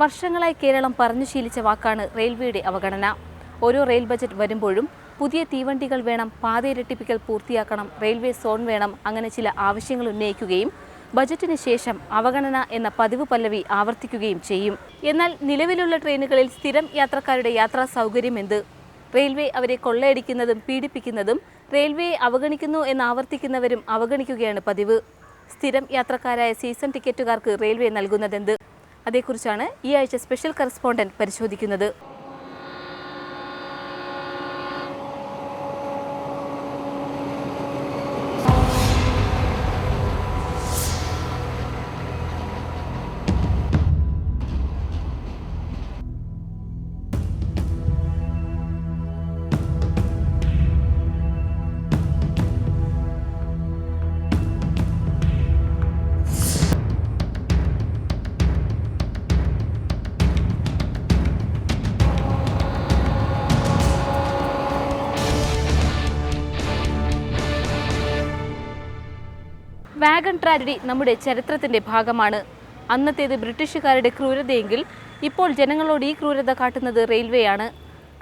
വർഷങ്ങളായി കേരളം പറഞ്ഞു ശീലിച്ച വാക്കാണ് റെയിൽവേയുടെ അവഗണന. ഓരോ റെയിൽ ബജറ്റ് വരുമ്പോഴും പുതിയ തീവണ്ടികൾ വേണം പാത ഇരട്ടിപ്പിക്കൽ പൂർത്തിയാക്കണം റെയിൽവേ സോൺ വേണം അങ്ങനെ ചില ആവശ്യങ്ങൾ ഉന്നയിക്കുകയും ബജറ്റിന് ശേഷം അവഗണന എന്ന പതിവ് പല്ലവി ആവർത്തിക്കുകയും ചെയ്യും. എന്നാൽ നിലവിലുള്ള ട്രെയിനുകളിൽ സ്ഥിരം യാത്രക്കാരുടെ യാത്രാ സൗകര്യം എന്ത്? റെയിൽവേ അവരെ കൊള്ളയടിക്കുന്നതും പീഡിപ്പിക്കുന്നതും റെയിൽവേയെ അവഗണിക്കുന്നു എന്ന് ആവർത്തിക്കുന്നവരും അവഗണിക്കുകയാണ് പതിവ്. സ്ഥിരം യാത്രക്കാരായ സീസൺ ടിക്കറ്റുകാർക്ക് റെയിൽവേ നൽകുന്നതെന്ത്? അതേക്കുറിച്ചാണ് ഈ ആഴ്ച സ്പെഷ്യൽ കറസ്പോണ്ടന്റ് പരിശോധിക്കുന്നത്. വാഗൺ ട്രാജഡി നമ്മുടെ ചരിത്രത്തിന്റെ ഭാഗമാണ്. അന്നത്തേത് ബ്രിട്ടീഷുകാരുടെ ക്രൂരതയെങ്കിൽ ഇപ്പോൾ ജനങ്ങളോട് ഈ ക്രൂരത കാട്ടുന്നത് റെയിൽവേയാണ്.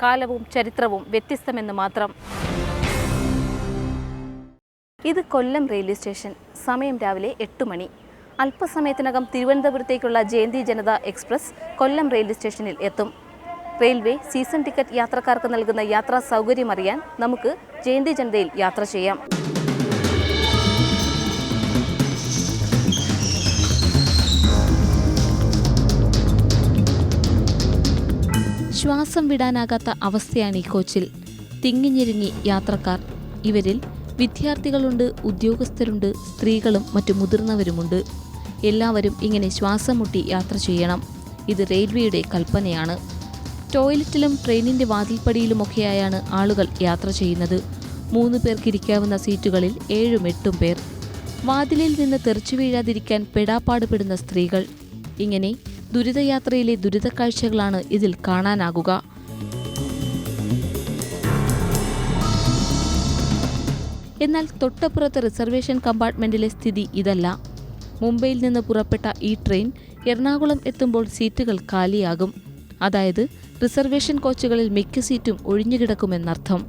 കാലവും ചരിത്രവും വ്യത്യസ്തമെന്ന് മാത്രം. ഇത് കൊല്ലം റെയിൽവേ സ്റ്റേഷൻ. സമയം രാവിലെ എട്ട് മണി. അല്പസമയത്തിനകം തിരുവനന്തപുരത്തേക്കുള്ള ജയന്തി ജനത എക്സ്പ്രസ് കൊല്ലം റെയിൽവേ സ്റ്റേഷനിൽ എത്തും. റെയിൽവേ സീസൺ ടിക്കറ്റ് യാത്രക്കാർക്ക് നൽകുന്ന യാത്രാ സൗകര്യം അറിയാൻ നമുക്ക് ജയന്തി ജനതയിൽ യാത്ര ചെയ്യാം. ശ്വാസം വിടാനാകാത്ത അവസ്ഥയാണ് ഈ കോച്ചിൽ. തിങ്ങിഞ്ഞിരുങ്ങി യാത്രക്കാർ. ഇവരിൽ വിദ്യാർത്ഥികളുണ്ട് ഉദ്യോഗസ്ഥരുണ്ട് സ്ത്രീകളും മറ്റു മുതിർന്നവരുമുണ്ട്. എല്ലാവരും ഇങ്ങനെ ശ്വാസം മുട്ടി യാത്ര ചെയ്യണം. ഇത് റെയിൽവേയുടെ കൽപ്പനയാണ്. ടോയ്ലറ്റിലും ട്രെയിനിന്റെ വാതിൽപ്പടിയിലുമൊക്കെയായാണ് ആളുകൾ യാത്ര ചെയ്യുന്നത്. മൂന്ന് പേർക്കിരിക്കാവുന്ന സീറ്റുകളിൽ ഏഴും എട്ടും പേർ. വാതിലിൽ നിന്ന് തെറിച്ചു വീഴാതിരിക്കാൻ പെടാപ്പാടുപെടുന്ന സ്ത്രീകൾ. ഇങ്ങനെ ദുരിതയാത്രയിലെ ദുരിതക്കാഴ്ചകളാണ് ഇതിൽ കാണാനാകുക. എന്നാൽ തൊട്ടപ്പുറത്തെ റിസർവേഷൻ കമ്പാർട്ട്മെന്റിലെ സ്ഥിതി ഇതല്ല. മുംബൈയിൽ നിന്ന് പുറപ്പെട്ട ഈ ട്രെയിൻ എറണാകുളം എത്തുമ്പോൾ സീറ്റുകൾ കാലിയാകും. അതായത് റിസർവേഷൻ കോച്ചുകളിൽ മിക്ക സീറ്റും ഒഴിഞ്ഞുകിടക്കുമെന്നർത്ഥം.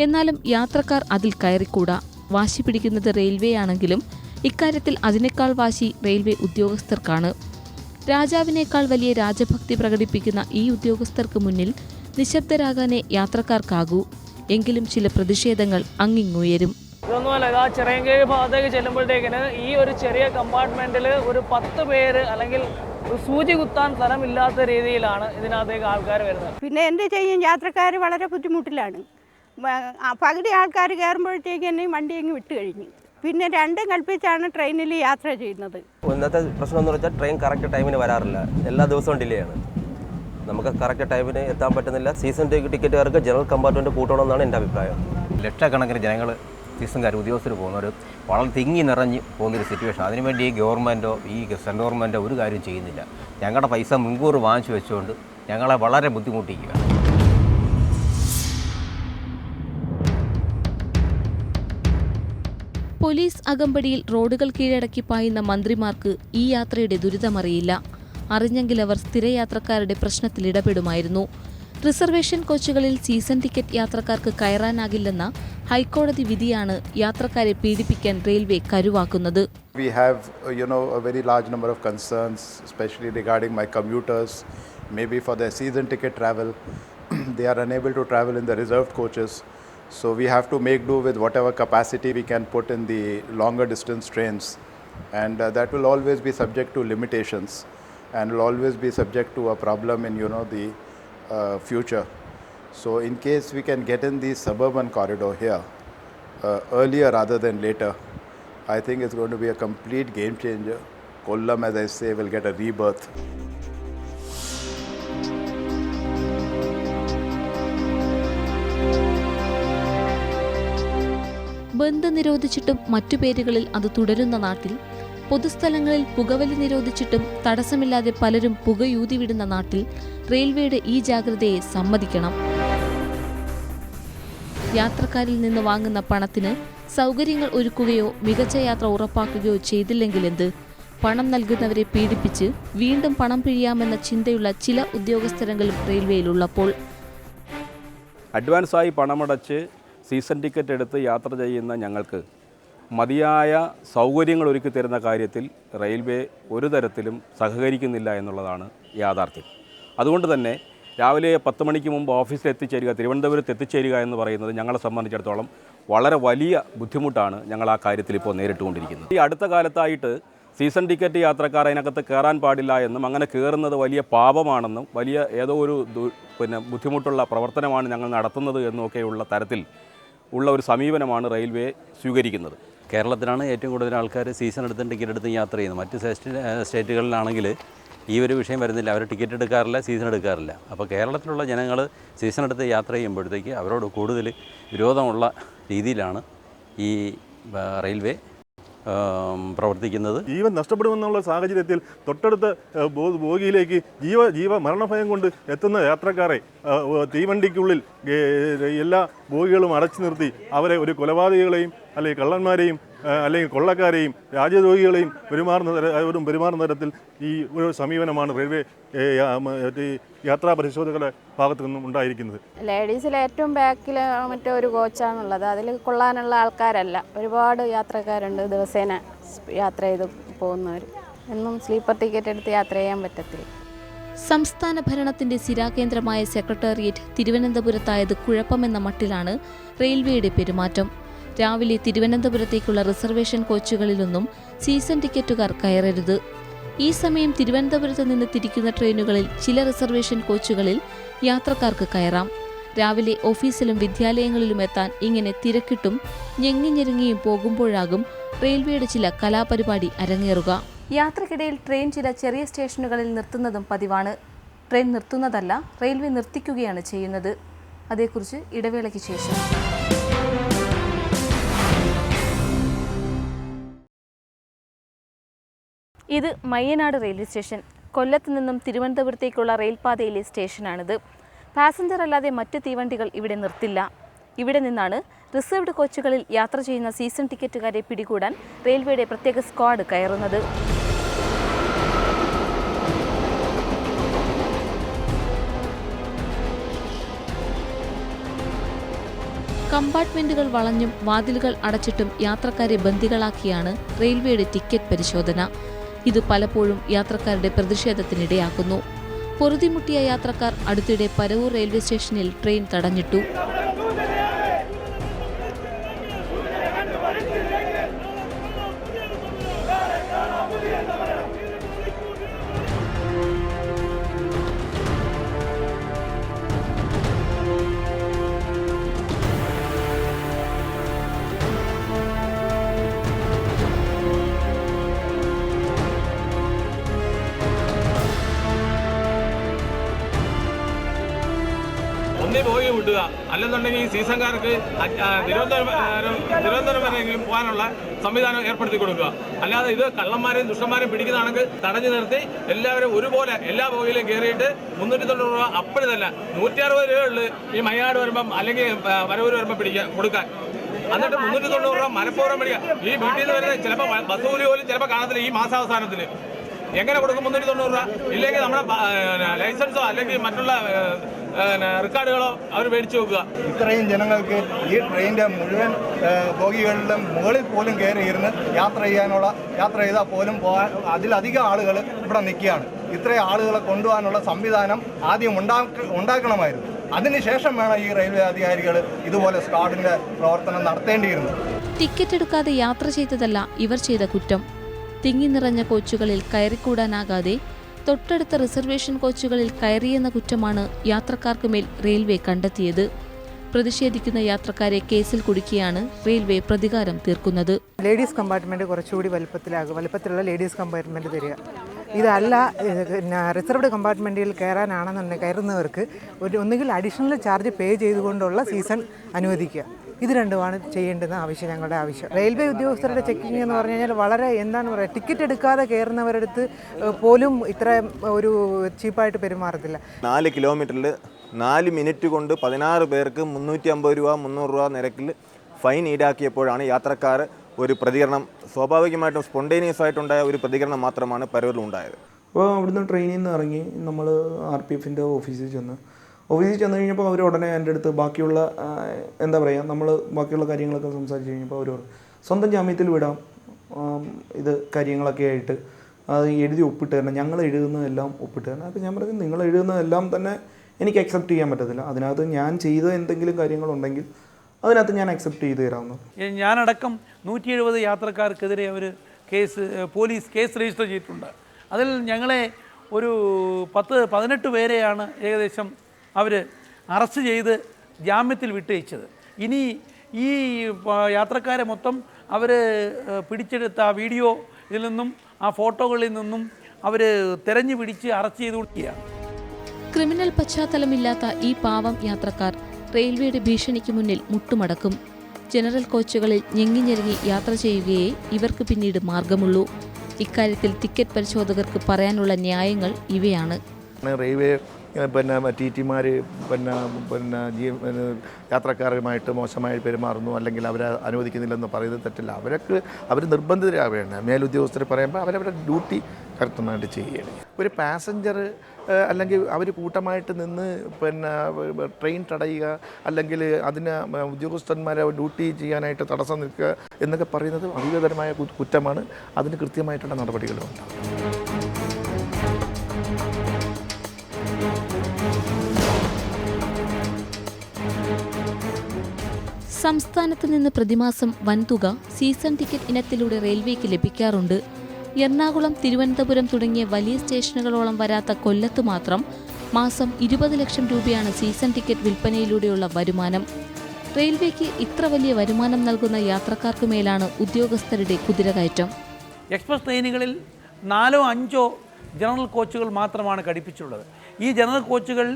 എന്നാലും യാത്രക്കാർ അതിൽ കയറിക്കൂടാ. വാശി പിടിക്കുന്നത് റെയിൽവേ ആണെങ്കിലും ഇക്കാര്യത്തിൽ അതിനേക്കാൾ വാശി റെയിൽവേ ഉദ്യോഗസ്ഥർക്കാണ്. രാജാവിനേക്കാൾ വലിയ രാജഭക്തി പ്രകടിപ്പിക്കുന്ന ഈ ഉദ്യോഗസ്ഥർക്ക് മുന്നിൽ നിശബ്ദരാകാനേ യാത്രക്കാർക്കാകൂ. എങ്കിലും ചില പ്രതിഷേധങ്ങൾ അങ്ങിങ്ങുയരും. ഇതൊന്നുമല്ല ഇതാ ചിറയൻകീഴ് ഭാഗത്തേക്ക് ചെല്ലുമ്പോഴത്തേക്കിന് ഈ ഒരു ചെറിയ കമ്പാർട്ട്മെന്റിൽ ഒരു പത്ത് പേര് അല്ലെങ്കിൽ സൂചി കുത്താൻ സ്ഥലമില്ലാത്ത രീതിയിലാണ് ഇതിനകത്തേക്ക് ആൾക്കാർ വരുന്നത്. പിന്നെ എന്ത് ചെയ്യും? യാത്രക്കാർ വളരെ ബുദ്ധിമുട്ടിലാണ്. പകുതി ആൾക്കാർ കയറുമ്പോഴത്തേക്ക് തന്നെ വണ്ടി അങ്ങ് വിട്ട് കഴിഞ്ഞു പിന്നെ രണ്ടും കൽപ്പിച്ചാണ് ട്രെയിനിൽ യാത്ര ചെയ്യുന്നത്. ഇന്നത്തെ പ്രശ്നം എന്ന് വെച്ചാൽ ട്രെയിൻ കറക്റ്റ് ടൈമിന് വരാറില്ല. എല്ലാ ദിവസവും ഡിലേ ആണ്. നമുക്ക് കറക്റ്റ് ടൈമിന് എത്താൻ പറ്റുന്നില്ല. സീസൺ ടിക്കറ്റുകാർക്ക് ജനറൽ കമ്പാർട്ട്മെന്റ് കൂട്ടണമെന്നാണ് എന്റെ അഭിപ്രായം. ലക്ഷക്കണക്കിന് ജനങ്ങൾ സീസൺകാർ ഉദ്യോഗസ്ഥർ പോകുന്നവർ വളരെ തിങ്ങി നിറഞ്ഞ് പോകുന്നൊരു സിറ്റുവേഷൻ അതിനുവേണ്ടി ഈ ഗവൺമെന്റോ ഈ സെൻട്രൽ ഗവൺമെന്റോ ഒരു കാര്യം ചെയ്യുന്നില്ല. ഞങ്ങളുടെ പൈസ മുൻകൂർ വാങ്ങിച്ചു വെച്ചുകൊണ്ട് ഞങ്ങളെ വളരെ ബുദ്ധിമുട്ടിക്കുക പോലീസ് അകമ്പടിയിൽ റോഡുകൾ കീഴടക്കി പായുന്ന മന്ത്രിമാർക്ക് ഈ യാത്രയുടെ ദുരിതമറിയില്ല അറിഞ്ഞെങ്കിൽ അവർ സ്ഥിരയാത്രക്കാരുടെ പ്രശ്നത്തിൽ ഇടപെടുമായിരുന്നു റിസർവേഷൻ കോച്ചുകളിൽ സീസൺ ടിക്കറ്റ് യാത്രക്കാർക്ക് കയറാനാകില്ലെന്ന ഹൈക്കോടതി വിധിയാണ് യാത്രക്കാരെ പീഡിപ്പിക്കാൻ റെയിൽവേ കരുവാക്കുന്നത് We have, uh, you know, a very large number of concerns, especially regarding my commuters. Maybe for their season ticket travel, they are unable to travel in the reserved coaches. So we have to make do with whatever capacity we can put in the longer distance trains, and uh, that will always be subject to limitations, and will always be subject to a problem in you know the uh, future. So in case we can get in the suburban corridor here uh, earlier rather than later, I think it's going to be a complete game changer. Kollam, as I say, will get a rebirth. Bandh നിരോധിച്ചിട്ടും മറ്റു പേരുകളിൽ അത് തുടരുന്ന നാട്ടിൽ പൊതുസ്ഥലങ്ങളിൽ പുകവലി നിരോധിച്ചിട്ടും തടസ്സമില്ലാതെ പലരും പുകയൂതി വിടുന്ന നാട്ടിൽ റെയിൽവേയുടെ ഈ ജാഗ്രതയെ സമ്മതിക്കണം. യാത്രക്കാരിൽ നിന്ന് വാങ്ങുന്ന പണത്തിന് സൗകര്യങ്ങൾ ഒരുക്കുകയോ മികച്ച യാത്ര ഉറപ്പാക്കുകയോ ചെയ്തില്ലെങ്കിൽ എന്ത്? പണം നൽകുന്നവരെ പീഡിപ്പിച്ച് വീണ്ടും പണം പിഴിയാമെന്ന ചിന്തയുള്ള ചില ഉദ്യോഗസ്ഥരെങ്കിലും റെയിൽവേയിലുള്ളപ്പോൾ അഡ്വാൻസായി പണമടച്ച് സീസൺ ടിക്കറ്റ് എടുത്ത് യാത്ര ചെയ്യുന്ന ഞങ്ങൾക്ക് മതിയായ സൗകര്യങ്ങൾ ഒരുക്കി തരുന്ന കാര്യത്തിൽ റെയിൽവേ ഒരു തരത്തിലും സഹകരിക്കുന്നില്ല എന്നുള്ളതാണ് യാഥാർത്ഥ്യം. അതുകൊണ്ട് തന്നെ രാവിലെ പത്ത് മണിക്ക് മുമ്പ് ഓഫീസിൽ എത്തിച്ചേരുക തിരുവനന്തപുരത്ത് എത്തിച്ചേരുക എന്ന് പറയുന്നത് ഞങ്ങളെ സംബന്ധിച്ചിടത്തോളം വളരെ വലിയ ബുദ്ധിമുട്ടാണ് ഞങ്ങൾ ആ കാര്യത്തിൽ ഇപ്പോൾ നേരിട്ടുകൊണ്ടിരിക്കുന്നത്. ഈ അടുത്ത കാലത്തായിട്ട് സീസൺ ടിക്കറ്റ് യാത്രക്കാർ അതിനകത്ത് കയറാൻ പാടില്ല എന്നും അങ്ങനെ കയറുന്നത് വലിയ പാപമാണെന്നും വലിയ ഏതോ ഒരു പിന്നെ ബുദ്ധിമുട്ടുള്ള പ്രവർത്തനമാണ് ഞങ്ങൾ നടത്തുന്നത് എന്നൊക്കെയുള്ള തരത്തിൽ ഉള്ള ഒരു സമീപനമാണ് റെയിൽവേ സ്വീകരിക്കുന്നത്. കേരളത്തിലാണ് ഏറ്റവും കൂടുതൽ ആൾക്കാർ സീസൺ എടുത്തും ടിക്കറ്റ് എടുത്തും യാത്ര ചെയ്യുന്നത്. മറ്റ് സ്റ്റേറ്റുകളിലാണെങ്കിൽ ഈ ഒരു വിഷയം വരുന്നില്ല. അവർ ടിക്കറ്റ് എടുക്കാറില്ല സീസൺ എടുക്കാറില്ല. അപ്പോൾ കേരളത്തിലുള്ള ജനങ്ങൾ സീസൺ എടുത്ത് യാത്ര ചെയ്യുമ്പോഴത്തേക്ക് അവരോട് കൂടുതൽ വിരോധമുള്ള രീതിയിലാണ് ഈ റെയിൽവേ പ്രവർത്തിക്കുന്നത്. ജീവൻ നഷ്ടപ്പെടുമെന്നുള്ള സാഹചര്യത്തിൽ തൊട്ടടുത്ത് ബോഗിയിലേക്ക് ജീവ ജീവ മരണഭയം കൊണ്ട് എത്തുന്ന യാത്രക്കാരെ തീവണ്ടിക്കുള്ളിൽ എല്ലാ ബോഗികളും അടച്ചു നിർത്തി അവരെ ഒരു കൊലപാതകികളെയും അല്ലെങ്കിൽ കള്ളന്മാരെയും അല്ലെങ്കിൽ കൊള്ളക്കാരെയും രാജ്യദ്രോഹികളെയും പെരുമാറുന്ന തര അവരും പെരുമാറുന്ന തരത്തിൽ ഈ ഒരു സമീപനമാണ് റെയിൽവേ യാത്രാ പരിശോധകരുടെ ഭാഗത്തു നിന്നും ഉണ്ടായിരിക്കുന്നത്. ലേഡീസിൽ ഏറ്റവും ബാക്കിൽ മറ്റേ ഒരു കോച്ചാണുള്ളത്. അതിൽ കൊള്ളാനുള്ള ആൾക്കാരല്ല. ഒരുപാട് യാത്രക്കാരുണ്ട് ദിവസേന യാത്ര ചെയ്ത് പോകുന്നവർ എന്നും സ്ലീപ്പർ ടിക്കറ്റ് എടുത്ത് യാത്ര ചെയ്യാൻ പറ്റത്തില്ല. സംസ്ഥാന ഭരണത്തിന്റെ സിരാകേന്ദ്രമായ സെക്രട്ടേറിയറ്റ് തിരുവനന്തപുരത്തായത് കുഴപ്പമെന്ന മട്ടിലാണ് റെയിൽവേയുടെ പെരുമാറ്റം. രാവിലെ തിരുവനന്തപുരത്തേക്കുള്ള റിസർവേഷൻ കോച്ചുകളിലൊന്നും സീസൺ ടിക്കറ്റുകാർ കയറരുത്. ഈ സമയം തിരുവനന്തപുരത്ത് നിന്ന് തിരിക്കുന്ന ട്രെയിനുകളിൽ ചില റിസർവേഷൻ കോച്ചുകളിൽ യാത്രക്കാർക്ക് കയറാം. രാവിലെ ഓഫീസിലും വിദ്യാലയങ്ങളിലും എത്താൻ ഇങ്ങനെ തിരക്കിട്ടും ഞെങ്ങിഞ്ഞെരുങ്ങിയും പോകുമ്പോഴാകും റെയിൽവേയുടെ ചില കലാപരിപാടി അരങ്ങേറുക. യാത്രക്കിടയിൽ ട്രെയിൻ ചില ചെറിയ സ്റ്റേഷനുകളിൽ നിർത്തുന്നതും പതിവാണ്. ട്രെയിൻ നിർത്തുന്നതല്ല റെയിൽവേ നിർത്തിക്കുകയാണ് ചെയ്യുന്നത്. അതേക്കുറിച്ച് ഇടവേളയ്ക്ക് ശേഷം. ഇത് മയ്യനാട് റെയിൽവേ സ്റ്റേഷൻ കൊല്ലത്ത് നിന്നും തിരുവനന്തപുരത്തേക്കുള്ള റെയിൽപാതയിലെ സ്റ്റേഷനാണിത്. പാസഞ്ചർ അല്ലാതെ മറ്റ് തീവണ്ടികൾ ഇവിടെ നിർത്തില്ല. ഇവിടെ നിന്നാണ് റിസർവ്ഡ് കോച്ചുകളിൽ യാത്ര ചെയ്യുന്ന സീസൺ ടിക്കറ്റുകാരെ പിടികൂടാൻ റെയിൽവേയുടെ പ്രത്യേക സ്ക്വാഡ് കയറുന്നത്. കമ്പാർട്ട്മെന്റുകൾ വളഞ്ഞും വാതിലുകൾ അടച്ചിട്ടും യാത്രക്കാരെ ബന്ദികളാക്കിയാണ് റെയിൽവേയുടെ ടിക്കറ്റ് പരിശോധന. ഇത് പലപ്പോഴും യാത്രക്കാരുടെ പ്രതിഷേധത്തിനിടയാക്കുന്നു. പൊറുതിമുട്ടിയ യാത്രക്കാർ അടുത്തിടെ പരവൂർ റെയിൽവേ സ്റ്റേഷനിൽ ട്രെയിൻ തടഞ്ഞിട്ടു. ഈ സീസൺകാർക്ക് തിരുവനന്തപുരം തിരുവനന്തപുരം വരെയെങ്കിലും പോകാനുള്ള സംവിധാനം ഏർപ്പെടുത്തി കൊടുക്കുക. അല്ലാതെ ഇത് കള്ളന്മാരെയും ദുഷ്ടന്മാരെയും പിടിക്കുന്നതാണെങ്കിൽ തടഞ്ഞു നിർത്തി എല്ലാവരും ഒരുപോലെ എല്ലാ ഭൂമിയിലും കയറിയിട്ട് മുന്നൂറ്റി തൊണ്ണൂറ് രൂപ അപ്പോഴും തന്നെ നൂറ്റി അറുപത് രൂപയുള്ള ഈ മയ്യാട് വരുമ്പം അല്ലെങ്കിൽ വരവൂർ വരുമ്പം പിടിക്കാൻ കൊടുക്കാൻ. എന്നിട്ട് മുന്നൂറ്റി തൊണ്ണൂറ് രൂപ മനഃപൂർവം പിടിക്കുക. ഈ വീട്ടിൽ നിന്ന് വരുന്ന ചിലപ്പോൾ ബസ് കൂലി പോലും ചിലപ്പോൾ കാണത്തില്ല ഈ മാസാവസാനത്തിൽ എങ്ങനെ കൊടുക്കും മുന്നൂറ്റി തൊണ്ണൂറ് രൂപ? ഇല്ലെങ്കിൽ നമ്മുടെ ലൈസൻസോ അല്ലെങ്കിൽ മറ്റുള്ള റെക്കോർഡുകളോ അവർ മേടിച്ചു നോക്കുക ഇത്രയും ജനങ്ങൾക്ക് ഈ ട്രെയിനിന്റെ മുഴുവൻ ബോഗികളുടെ ബോഗികളിലും മുകളിൽ പോലും കയറി ഇരുന്ന് യാത്ര ചെയ്യാനുള്ള യാത്ര ചെയ്താൽ പോലും പോകാൻ അതിലധികം ആളുകൾ ഇവിടെ നിൽക്കുകയാണ്. ഇത്രയും ആളുകളെ കൊണ്ടുപോകാനുള്ള സംവിധാനം ആദ്യം ഉണ്ടാക്ക ഉണ്ടാക്കണമായിരുന്നു. അതിനുശേഷം വേണം ഈ റെയിൽവേ അധികാരികൾ ഇതുപോലെ സ്ക്വാഡിന്റെ പ്രവർത്തനം നടത്തേണ്ടിയിരുന്നത്. ടിക്കറ്റ് എടുക്കാതെ യാത്ര ചെയ്തതല്ല ഇവർ ചെയ്ത കുറ്റം. തിങ്ങി നിറഞ്ഞ കോച്ചുകളിൽ കയറിക്കൂടാനാകാതെ തൊട്ടടുത്ത റിസർവേഷൻ കോച്ചുകളിൽ കയറിയെന്ന കുറ്റമാണ് യാത്രക്കാർക്ക് മേൽ റെയിൽവേ കണ്ടെത്തിയത്. പ്രതിഷേധിക്കുന്ന യാത്രക്കാരെ കേസിൽ കുടുക്കിയാണ് റെയിൽവേ പ്രതികാരം തീർക്കുന്നത്. ലേഡീസ് കമ്പാർട്ട്മെന്റ് കുറച്ചുകൂടി വലുപ്പത്തിലാകും വലുപ്പത്തിലുള്ള ലേഡീസ് കമ്പാർട്ട്മെന്റ് തരിക. ഇതല്ല ഇത് പിന്നെ റിസർവ്ഡ് കമ്പാർട്ട്മെന്റിൽ കയറാനാണെന്നുണ്ടെങ്കിൽ കയറുന്നവർക്ക് ഒരു ഒന്നുകിൽ അഡീഷണൽ ചാർജ് പേ ചെയ്തുകൊണ്ടുള്ള സീസൺ അനുവദിക്കുക. ഇത് രണ്ടുമാണ് ചെയ്യേണ്ടുന്ന ആവശ്യം ഞങ്ങളുടെ ആവശ്യം. റെയിൽവേ ഉദ്യോഗസ്ഥരുടെ ചെക്കിംഗ് എന്ന് പറഞ്ഞു കഴിഞ്ഞാൽ വളരെ എന്താണ് പറയുക ടിക്കറ്റ് എടുക്കാതെ കയറുന്നവരടുത്ത് അടുത്ത് പോലും ഇത്ര ഒരു ചീപ്പായിട്ട് പെരുമാറത്തില്ല. നാല് കിലോമീറ്ററിൽ നാല് മിനിറ്റ് കൊണ്ട് പതിനാറ് പേർക്ക് മുന്നൂറ്റി അമ്പത് രൂപ മുന്നൂറ് രൂപ നിരക്കിൽ ഫൈൻ ഈടാക്കിയപ്പോഴാണ് യാത്രക്കാർ ഒരു പ്രതികരണം സ്വാഭാവികമായിട്ടും സ്പോണ്ടേനിയസ് ആയിട്ടുണ്ടായ ഒരു പ്രതികരണം മാത്രമാണ് പരവിലുണ്ടായത്. ഉണ്ടായത് അപ്പോൾ അവിടുന്ന് ട്രെയിനിൽ നിന്ന് ഇറങ്ങി നമ്മൾ ആർ പി എഫിന്റെ ഓഫീസിൽ ചെന്ന് ഓഫീസിൽ ചെന്ന് കഴിഞ്ഞപ്പോൾ അവർ ഉടനെ എന്റെ അടുത്ത് ബാക്കിയുള്ള എന്താ പറയുക നമ്മൾ ബാക്കിയുള്ള കാര്യങ്ങളൊക്കെ സംസാരിച്ച് കഴിഞ്ഞപ്പോൾ അവർ സ്വന്തം ജാമ്യത്തിൽ വിടാം. ഇത് കാര്യങ്ങളൊക്കെ ആയിട്ട് അത് എഴുതി ഒപ്പിട്ട് തരണം ഞങ്ങൾ എഴുതുന്നതെല്ലാം ഒപ്പിട്ട് തരണം അപ്പോൾ ഞാൻ പറഞ്ഞു നിങ്ങൾ എഴുതുന്നതെല്ലാം തന്നെ എനിക്ക് അക്സെപ്റ്റ് ചെയ്യാൻ പറ്റത്തില്ല. അതിനകത്ത് ഞാൻ ചെയ്ത എന്തെങ്കിലും കാര്യങ്ങളുണ്ടെങ്കിൽ അതിനകത്ത് ഞാൻ അക്സെപ്റ്റ് ചെയ്ത് തരാമെന്ന്. ഞാനടക്കം നൂറ്റി എഴുപത് യാത്രക്കാർക്കെതിരെ അവർ കേസ് പോലീസ് കേസ് രജിസ്റ്റർ ചെയ്തിട്ടുണ്ട്. അതിൽ ഞങ്ങളെ ഒരു പത്ത് പതിനെട്ട് പേരെയാണ് ഏകദേശം അവർ അറസ്റ്റ് ചെയ്ത് ജാമ്യത്തിൽ വിട്ടയച്ചത്. ഇനി ഈ യാത്രക്കാരെ മൊത്തം അവർ പിടിച്ചെടുത്ത ആ വീഡിയോ ഇതിൽ നിന്നും ആ ഫോട്ടോകളിൽ നിന്നും അവർ തെരഞ്ഞു പിടിച്ച് അറസ്റ്റ് ചെയ്ത് കൊടുക്കുകയാണ് ക്രിമിനൽ പശ്ചാത്തലമില്ലാത്ത ഈ പാവം യാത്രക്കാർ റെയിൽവേയുടെ ഭീഷണിക്ക് മുന്നിൽ മുട്ടുമടക്കും. ജനറൽ കോച്ചുകളിൽ ഞെങ്ങിഞ്ഞെരുങ്ങി യാത്ര ചെയ്യുകയേ ഇവർക്ക് പിന്നീട് മാർഗമുള്ളൂ. ഇക്കാര്യത്തിൽ ടിക്കറ്റ് പരിശോധകർക്ക് പറയാനുള്ള ന്യായങ്ങൾ ഇവയാണ്. റെയിൽവേ പിന്നെ ടി ടിമാർ പിന്നെ പിന്നെ ജീ യാത്രക്കാരുമായിട്ട് മോശമായി പെരുമാറുന്നു അല്ലെങ്കിൽ അവരെ അനുവദിക്കുന്നില്ലെന്ന് പറയുന്നത് തെറ്റില്ല. അവരൊക്കെ അവർ നിർബന്ധിതരാവുകയാണ്. മേലുദ്യോഗസ്ഥർ പറയുമ്പോൾ അവരവരുടെ ഡ്യൂട്ടി കറക്റ്റമായിട്ട് ചെയ്യുകയാണ്. ഒരു പാസഞ്ചർ അല്ലെങ്കിൽ അവർ കൂട്ടമായിട്ട് നിന്ന് പിന്നെ ട്രെയിൻ തടയുക അല്ലെങ്കിൽ അതിന് ഉദ്യോഗസ്ഥന്മാരെ ഡ്യൂട്ടി ചെയ്യാനായിട്ട് തടസ്സം നിൽക്കുക എന്നൊക്കെ പറയുന്നത് അധികതരമായ കുറ്റമാണ്. അതിന് കൃത്യമായിട്ടുള്ള നടപടികളുണ്ട്. സംസ്ഥാനത്ത് നിന്ന് പ്രതിമാസം വൻതുക സീസൺ ടിക്കറ്റ് ഇനത്തിലൂടെ റെയിൽവേക്ക് ലഭിക്കാറുണ്ട്. എറണാകുളം തിരുവനന്തപുരം തുടങ്ങിയ വലിയ സ്റ്റേഷനുകളോളം വരാത്ത കൊല്ലത്ത് മാത്രം മാസം ഇരുപത് ലക്ഷം രൂപയാണ് സീസൺ ടിക്കറ്റ് വിൽപ്പനയിലൂടെയുള്ള വരുമാനം. റെയിൽവേക്ക് ഇത്ര വലിയ വരുമാനം നൽകുന്ന യാത്രക്കാർക്ക് മേലാണ് ഉദ്യോഗസ്ഥരുടെ കുതിരകയറ്റം. എക്സ്പ്രസ് ട്രെയിനുകളിൽ നാലോ അഞ്ചോ ജനറൽ കോച്ചുകൾ മാത്രമാണ് ഘടിപ്പിച്ചുള്ളത് ഈ ജനറൽ കോച്ചുകൾ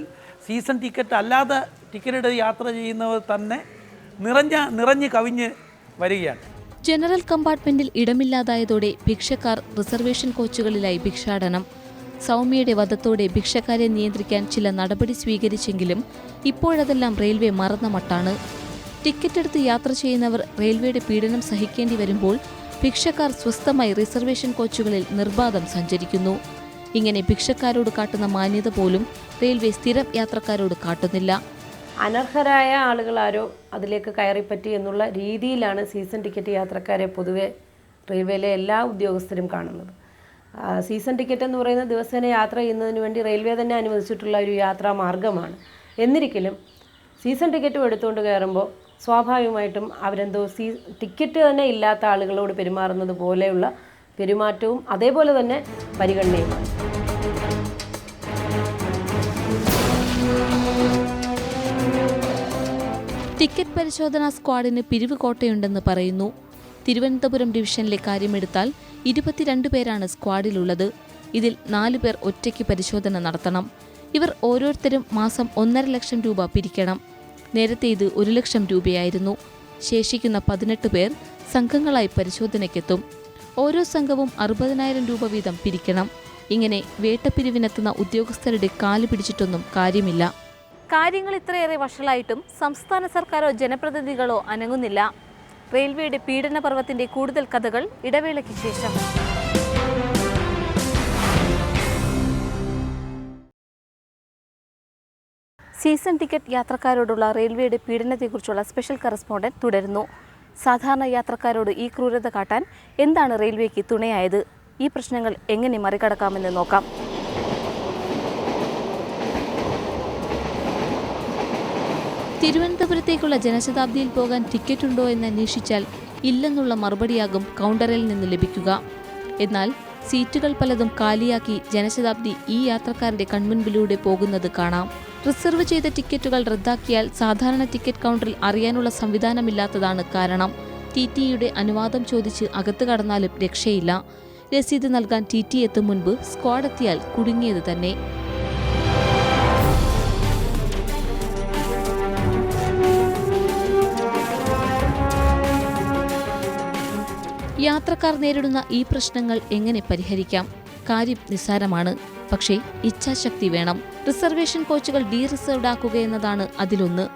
സീസൺ ടിക്കറ്റ് അല്ലാതെ ടിക്കറ്റ് യാത്ര ചെയ്യുന്നവർ തന്നെ നിറഞ്ഞ നിറഞ്ഞ് കവിഞ്ഞ് വരികയാണ്. General കമ്പാർട്ട്മെന്റിൽ ഇടമില്ലാതായതോടെ ഭിക്ഷക്കാർ reservation കോച്ചുകളിലായി ഭിക്ഷാടനം. സൗമ്യയുടെ വധത്തോടെ ഭിക്ഷക്കാരെ നിയന്ത്രിക്കാൻ ചില നടപടി സ്വീകരിച്ചെങ്കിലും ഇപ്പോഴതെല്ലാം റെയിൽവേ മറന്ന മട്ടാണ്. ടിക്കറ്റ് എടുത്ത് യാത്ര ചെയ്യുന്നവർ റെയിൽവേയുടെ പീഡനം സഹിക്കേണ്ടി വരുമ്പോൾ ഭിക്ഷക്കാർ സ്വസ്ഥമായി റിസർവേഷൻ കോച്ചുകളിൽ നിർബാധം സഞ്ചരിക്കുന്നു. ഇങ്ങനെ ഭിക്ഷക്കാരോട് കാട്ടുന്ന മാന്യത പോലും റെയിൽവേ സ്ഥിരം യാത്രക്കാരോട് കാട്ടുന്നില്ല. അനർഹരായ ആളുകളാരോ അതിലേക്ക് കയറിപ്പറ്റി എന്നുള്ള രീതിയിലാണ് സീസൺ ടിക്കറ്റ് യാത്രക്കാരെ പൊതുവെ റെയിൽവേയിലെ എല്ലാ ഉദ്യോഗസ്ഥരും കാണുന്നത്. സീസൺ ടിക്കറ്റ് എന്ന് പറയുന്നത് ദിവസേന യാത്ര ചെയ്യുന്നതിന് വേണ്ടി റെയിൽവേ തന്നെ അനുവദിച്ചിട്ടുള്ള ഒരു യാത്രാ മാർഗമാണ്. എന്നിരിക്കലും സീസൺ ടിക്കറ്റും എടുത്തുകൊണ്ട് കയറുമ്പോൾ സ്വാഭാവികമായിട്ടും അവരെന്തോ സീ ടിക്കറ്റ് തന്നെ ഇല്ലാത്ത ആളുകളോട് പെരുമാറുന്നത് പോലെയുള്ള പെരുമാറ്റവും അതേപോലെ തന്നെ പരിഗണനയുമാണ്. ടിക്കറ്റ് പരിശോധനാ സ്ക്വാഡിന് പിരിവ് കോട്ടയുണ്ടെന്ന് പറയുന്നു. തിരുവനന്തപുരം ഡിവിഷനിലെ കാര്യമെടുത്താൽ ഇരുപത്തിരണ്ട് പേരാണ് സ്ക്വാഡിലുള്ളത്. ഇതിൽ നാലു പേർ ഒറ്റയ്ക്ക് പരിശോധന നടത്തണം. ഇവർ ഓരോരുത്തരും മാസം ഒന്നര ലക്ഷം രൂപ പിരിക്കണം. നേരത്തെ ഇത് ഒരു ലക്ഷം രൂപയായിരുന്നു. ശേഷിക്കുന്ന പതിനെട്ട് പേർ സംഘങ്ങളായി പരിശോധനയ്ക്കെത്തും. ഓരോ സംഘവും അറുപതിനായിരം രൂപ വീതം പിരിക്കണം. ഇങ്ങനെ വേട്ടപ്പിരിവിനെത്തുന്ന ഉദ്യോഗസ്ഥരുടെ കാൽ പിടിച്ചിട്ടൊന്നും കാര്യമില്ല. കാര്യങ്ങൾ ഇത്രയേറെ വഷളായിട്ടും സംസ്ഥാന സർക്കാരോ ജനപ്രതിനിധികളോ അനങ്ങുന്നില്ല. റെയിൽവേയുടെ പീഡന പർവത്തിന്റെ കൂടുതൽ കഥകൾ ഇടവേളയ്ക്ക് ശേഷം. സീസൺ ടിക്കറ്റ് യാത്രക്കാരോടുള്ള റെയിൽവേയുടെ പീഡനത്തെക്കുറിച്ചുള്ള സ്പെഷ്യൽ കറസ്പോണ്ടന്റ് തുടരുന്നു. സാധാരണ യാത്രക്കാരോട് ഈ ക്രൂരത കാട്ടാൻ എന്താണ് റെയിൽവേക്ക് തുണയായത്? ഈ പ്രശ്നങ്ങൾ എങ്ങനെ മറികടക്കാമെന്ന് നോക്കാം. തിരുവനന്തപുരത്തേക്കുള്ള ജനശതാബ്ദിയിൽ പോകാൻ ടിക്കറ്റ് ഉണ്ടോ എന്ന് അന്വേഷിച്ചാൽ ഇല്ലെന്നുള്ള മറുപടിയാകും കൗണ്ടറിൽ നിന്ന് ലഭിക്കുക. എന്നാൽ സീറ്റുകൾ പലതും കാലിയാക്കി ജനശതാബ്ദി ഈ യാത്രക്കാരുടെ കൺമുൻപിലൂടെ പോകുന്നത് കാണാം. റിസർവ് ചെയ്ത ടിക്കറ്റുകൾ റദ്ദാക്കിയാൽ സാധാരണ ടിക്കറ്റ് കൗണ്ടറിൽ അറിയാനുള്ള സംവിധാനമില്ലാത്തതാണ് കാരണം. ടി ടിയുടെ അനുവാദം ചോദിച്ച് അകത്ത് കടന്നാലും രക്ഷയില്ല. രസീത് നൽകാൻ ടി ടി എത്തും മുൻപ് സ്ക്വാഡ് എത്തിയാൽ കുടുങ്ങിയത് തന്നെ. യാത്രക്കാർ നേരിടുന്ന ഈ പ്രശ്നങ്ങൾ എങ്ങനെ പരിഹരിക്കാം? കാര്യം നിസ്സാരമാണ്. പക്ഷേ ഇച്ഛാശക്തി വേണം. റിസർവേഷൻ കോച്ചുകൾ ഡീ റിസർവ്ഡ് ആക്കുക എന്നതാണ് അതിലൊന്ന്.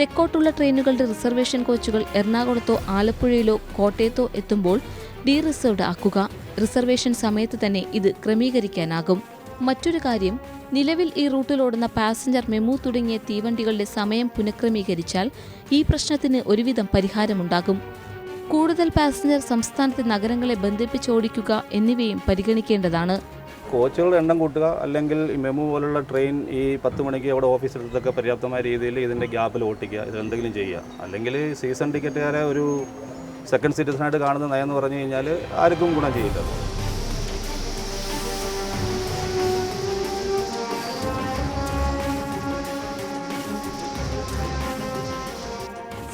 തെക്കോട്ടുള്ള ട്രെയിനുകളുടെ റിസർവേഷൻ കോച്ചുകൾ എറണാകുളത്തോ ആലപ്പുഴയിലോ കോട്ടയത്തോ എത്തുമ്പോൾ ഡീ റിസർവ്ഡ് ആക്കുക. റിസർവേഷൻ സമയത്ത് തന്നെ ഇത് ക്രമീകരിക്കാനാകും. മറ്റൊരു കാര്യം നിലവിൽ ഈ റൂട്ടിലോടുന്ന പാസഞ്ചർ മെമു തുടങ്ങിയ തീവണ്ടികളുടെ സമയം പുനഃക്രമീകരിച്ചാൽ ഈ പ്രശ്നത്തിന് ഒരുവിധം പരിഹാരമുണ്ടാകും. കൂടുതൽ പാസഞ്ചർ സംസ്ഥാനത്തെ നഗരങ്ങളെ ബന്ധിപ്പിച്ചോടിക്കുക എന്നിവയും പരിഗണിക്കേണ്ടതാണ്. കോച്ചുകളുടെ എണ്ണം കൂട്ടുക അല്ലെങ്കിൽ മെമു പോലുള്ള ട്രെയിൻ ഈ പത്ത് മണിക്ക് അവിടെ ഓഫീസിലെടുത്തൊക്കെ പര്യാപ്തമായ രീതിയിൽ ഇതിന്റെ ഗ്യാപ്പിൽ ഓട്ടിക്കുക ഇത് എന്തെങ്കിലും ചെയ്യുക. അല്ലെങ്കിൽ സീസൺ ടിക്കറ്റുകാരെ ഒരു സെക്കൻഡ് സിറ്റിസണായിട്ട് കാണുന്ന നയം എന്ന് പറഞ്ഞു കഴിഞ്ഞാൽ ആർക്കും ഗുണം ചെയ്യില്ല.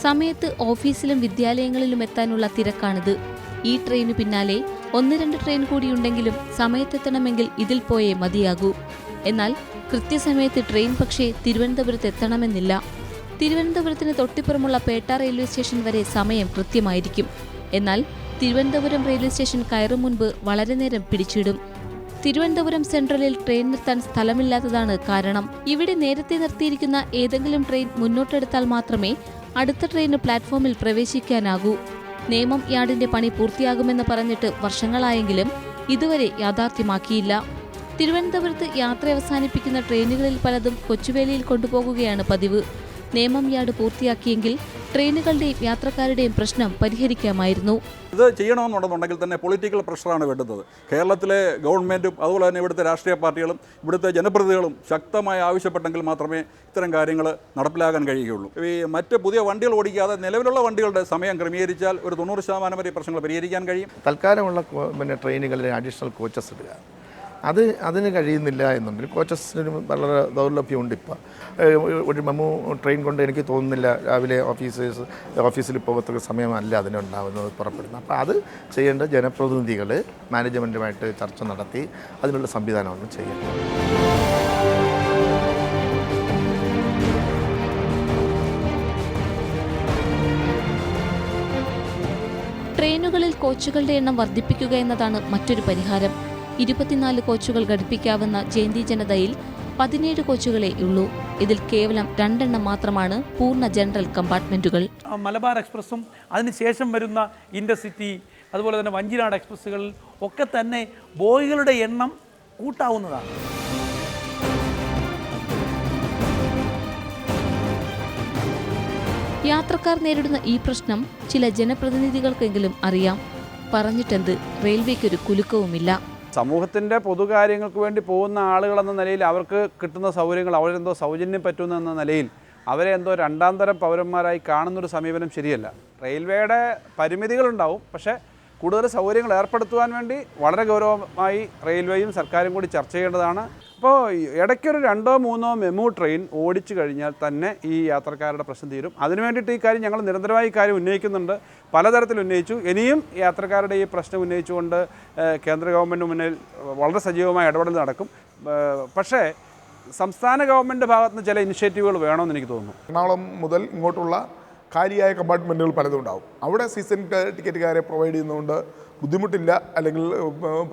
സമയത്ത് ഓഫീസിലും വിദ്യാലയങ്ങളിലും എത്താനുള്ള തിരക്കാണിത്. ഈ ട്രെയിന് പിന്നാലെ ഒന്ന് രണ്ട് ട്രെയിൻ കൂടിയുണ്ടെങ്കിലും സമയത്തെത്തണമെങ്കിൽ ഇതിൽ പോയേ മതിയാകൂ. എന്നാൽ കൃത്യസമയത്ത് ട്രെയിൻ പക്ഷേ തിരുവനന്തപുരത്ത് എത്തണമെന്നില്ല. തിരുവനന്തപുരത്തിന് തൊട്ടിപ്പുറമുള്ള പേട്ട റെയിൽവേ സ്റ്റേഷൻ വരെ സമയം കൃത്യമായിരിക്കും. എന്നാൽ തിരുവനന്തപുരം റെയിൽവേ സ്റ്റേഷൻ കയറും മുൻപ് വളരെ നേരം പിടിച്ചിടും. തിരുവനന്തപുരം സെൻട്രലിൽ ട്രെയിൻ നിർത്താൻ സ്ഥലമില്ലാത്തതാണ് കാരണം. ഇവിടെ നേരത്തെ നിർത്തിയിരിക്കുന്ന ഏതെങ്കിലും ട്രെയിൻ മുന്നോട്ടെടുത്താൽ മാത്രമേ അടുത്ത ട്രെയിന് പ്ലാറ്റ്ഫോമിൽ പ്രവേശിക്കാനാകൂ. നിയമം യാർഡിന്റെ പണി പൂർത്തിയാകുമെന്ന് പറഞ്ഞിട്ട് വർഷങ്ങളായെങ്കിലും ഇതുവരെ യാഥാർത്ഥ്യമാക്കിയില്ല. തിരുവനന്തപുരത്ത് യാത്ര അവസാനിപ്പിക്കുന്ന ട്രെയിനുകളിൽ പലതും കൊച്ചുവേലിയിൽ കൊണ്ടുപോകുകയാണ് പതിവ്. നേമം യാർഡ് പൂർത്തിയാക്കിയെങ്കിൽ ട്രെയിനുകളുടെയും യാത്രക്കാരുടെയും പ്രശ്നം പരിഹരിക്കാമായിരുന്നു. ഇത് ചെയ്യണമെന്നുണ്ടെന്നുണ്ടെങ്കിൽ തന്നെ പൊളിറ്റിക്കൽ പ്രഷറാണ് വേണ്ടുന്നത്. കേരളത്തിലെ ഗവൺമെന്റും അതുപോലെ തന്നെ ഇവിടുത്തെ രാഷ്ട്രീയ പാർട്ടികളും ഇവിടുത്തെ ജനപ്രതിനിധികളും ശക്തമായി ആവശ്യപ്പെട്ടെങ്കിൽ മാത്രമേ ഇത്തരം കാര്യങ്ങൾ നടപ്പിലാക്കാൻ കഴിയുകയുള്ളൂ. ഈ മറ്റ് പുതിയ വണ്ടികൾ ഓടിക്കാതെ നിലവിലുള്ള വണ്ടികളുടെ സമയം ക്രമീകരിച്ചാൽ ഒരു തൊണ്ണൂറ് ശതമാനം വരെ പ്രശ്നങ്ങൾ പരിഹരിക്കാൻ കഴിയും. തൽക്കാലമുള്ള പിന്നെ ട്രെയിനുകളിൽ അഡീഷണൽ കോച്ചസ് ഇടുക. അത് അതിന് കഴിയുന്നില്ല എന്നുണ്ടെങ്കിൽ കോച്ചസിന് വളരെ ദൗർലഭ്യമുണ്ട് ഇപ്പോൾ ഒരു മെമു ട്രെയിൻ കൊണ്ട് എനിക്ക് തോന്നുന്നില്ല രാവിലെ ഓഫീസേഴ്സ് ഓഫീസിൽ പോകത്തക്ക സമയമല്ല അതിനുണ്ടാവുന്നത് പുറപ്പെടുന്നത്. അപ്പോൾ അത് ചെയ്യേണ്ട ജനപ്രതിനിധികൾ മാനേജ്മെന്റുമായിട്ട് ചർച്ച നടത്തി അതിനുള്ള സംവിധാനമാണ് ചെയ്യേണ്ടത് ട്രെയിനുകളിൽ കോച്ചുകളുടെ എണ്ണം വർദ്ധിപ്പിക്കുക എന്നതാണ് മറ്റൊരു പരിഹാരം. ഇരുപത്തിനാല് കോച്ചുകൾ ഘടിപ്പിക്കാവുന്ന ജയന്തി ജനതയിൽ പതിനേഴ് കോച്ചുകളേ ഉള്ളൂ. ഇതിൽ കേവലം രണ്ടെണ്ണം മാത്രമാണ് പൂർണ ജനറൽ കമ്പാർട്ട്മെന്റുകൾ. മലബാർ എക്സ്പ്രസ്സും അതിനുശേഷം വരുന്ന ഇൻഡർസിറ്റി അതുപോലെ തന്നെ വഞ്ചിനാട് എക്സ്പ്രസ്സുകളിൽ ഒക്കെ തന്നെ ബോയികളുടെ എണ്ണം കൂട്ടാവുന്നതാണ്. യാത്രക്കാർ നേരിടുന്ന ഈ പ്രശ്നം ചില ജനപ്രതിനിധികൾക്കെങ്കിലും അറിയാം. പറഞ്ഞിട്ടെന്ത്? റെയിൽവേക്കൊരു കുലുക്കവുമില്ല. സമൂഹത്തിന്റെ പൊതുകാര്യങ്ങൾക്ക് വേണ്ടി പോകുന്ന ആളുകളെന്ന നിലയിൽ അവർക്ക് കിട്ടുന്ന സൗകര്യങ്ങൾ അവരെന്തോ സൗജന്യം പറ്റുന്ന നിലയിൽ അവരെ എന്തോ രണ്ടാം തരം പൗരന്മാരായി കാണുന്നൊരു സമീപനം ശരിയല്ല. റെയിൽവേയുടെ പരിമിതികളുണ്ടാവും പക്ഷേ കൂടുതൽ സൗകര്യങ്ങൾ ഏർപ്പെടുത്തുവാൻ വേണ്ടി വളരെ ഗൗരവമായി റെയിൽവേയും സർക്കാരും കൂടി ചർച്ച ചെയ്യേണ്ടതാണ്. അപ്പോൾ ഇടയ്ക്കൊരു രണ്ടോ മൂന്നോ മെമു ട്രെയിൻ ഓടിച്ചു കഴിഞ്ഞാൽ തന്നെ ഈ യാത്രക്കാരുടെ പ്രശ്നം തീരും. അതിനു വേണ്ടിയിട്ട് ഈ കാര്യം ഞങ്ങൾ നിരന്തരമായി ഈ കാര്യം ഉന്നയിക്കുന്നുണ്ട്. പലതരത്തിൽ ഉന്നയിച്ചു. ഇനിയും യാത്രക്കാരുടെ ഈ പ്രശ്നം ഉന്നയിച്ചുകൊണ്ട് കേന്ദ്ര ഗവൺമെന്റ് മുന്നിൽ വളരെ സജീവമായ ഇടപെടൽ നടക്കും. പക്ഷേ സംസ്ഥാന ഗവൺമെന്റ് ഭാഗത്ത് നിന്ന് ചില ഇനിഷ്യേറ്റീവുകൾ വേണമെന്ന് എനിക്ക് തോന്നുന്നു. എറണാകുളം മുതൽ ഇങ്ങോട്ടുള്ള കാലിയായ കമ്പാർട്ട്മെന്റുകൾ പലതും ഉണ്ടാവും. അവിടെ സീസൺ ടിക്കറ്റുകാരെ പ്രൊവൈഡ് ചെയ്യുന്നതുകൊണ്ട് ബുദ്ധിമുട്ടില്ല അല്ലെങ്കിൽ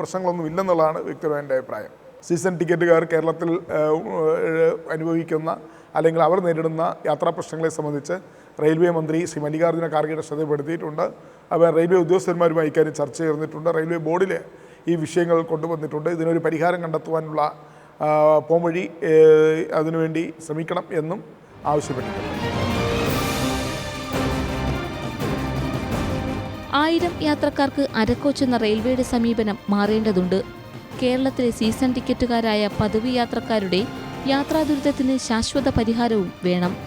പ്രശ്നങ്ങളൊന്നും ഇല്ലെന്നുള്ളതാണ് വ്യക്തിപരമായ എന്റെ അഭിപ്രായം. സീസൺ ടിക്കറ്റുകാർ കേരളത്തിൽ അനുഭവിക്കുന്ന അല്ലെങ്കിൽ അവർ നേരിടുന്ന യാത്രാ പ്രശ്നങ്ങളെ സംബന്ധിച്ച് റെയിൽവേ മന്ത്രി ശ്രീ മല്ലികാർജുന ഖാർഗെയുടെ ശ്രദ്ധപ്പെടുത്തിയിട്ടുണ്ട് അവർ റെയിൽവേ ഉദ്യോഗസ്ഥന്മാരുമായി ഇക്കാര്യം ചർച്ച ചേർന്നിട്ടുണ്ട്. റെയിൽവേ ബോർഡിൽ ഈ വിഷയങ്ങൾ കൊണ്ടുവന്നിട്ടുണ്ട്. ഇതിനൊരു പരിഹാരം കണ്ടെത്തുവാനുള്ള പോംവഴി അതിനുവേണ്ടി ശ്രമിക്കണം എന്നും ആവശ്യപ്പെട്ടിട്ടുണ്ട്. ആയിരം യാത്രക്കാർക്ക് അരക്കോച്ചെന്ന റെയിൽവേയുടെ സമീപനം മാറേണ്ടതുണ്ട്. കേരളത്തിലെ സീസൺ ടിക്കറ്റുകാരായ പദവി യാത്രക്കാരുടെ യാത്രാ ദുരിതത്തിന് ശാശ്വത പരിഹാരവും വേണം.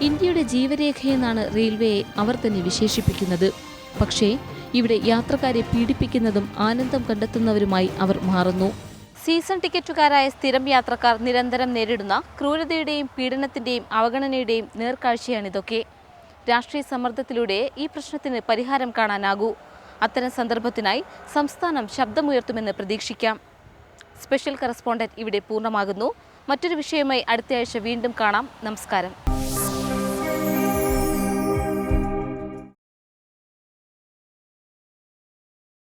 ഇന്ത്യയുടെ ജീവരേഖയെന്നാണ് റെയിൽവേയെ അവർ തന്നെ വിശേഷിപ്പിക്കുന്നത്. പക്ഷേ ഇവിടെ യാത്രക്കാരെ പീഡിപ്പിക്കുന്നതും ആനന്ദം കണ്ടെത്തുന്നവരുമായി അവർ മാറുന്നു. സീസൺ ടിക്കറ്റുകാരായ സ്ഥിരം യാത്രക്കാർ നിരന്തരം നേരിടുന്ന ക്രൂരതയുടെയും പീഡനത്തിന്റെയും അവഗണനയുടെയും നേർക്കാഴ്ചയാണിതൊക്കെ രാഷ്ട്രീയ സമ്മർദ്ദത്തിലൂടെ ഈ പ്രശ്നത്തിന് പരിഹാരം കാണാനാകൂ. അത്തരം സന്ദർഭത്തിനായി സംസ്ഥാനം ശബ്ദമുയർത്തുമെന്ന് പ്രതീക്ഷിക്കാം. സ്പെഷ്യൽ കറസ്പോണ്ടന്റ് ഇവിടെ പൂർണമാകുന്നു. മറ്റൊരു വിഷയവുമായി അടുത്തയാഴ്ച വീണ്ടും കാണാം. നമസ്കാരം.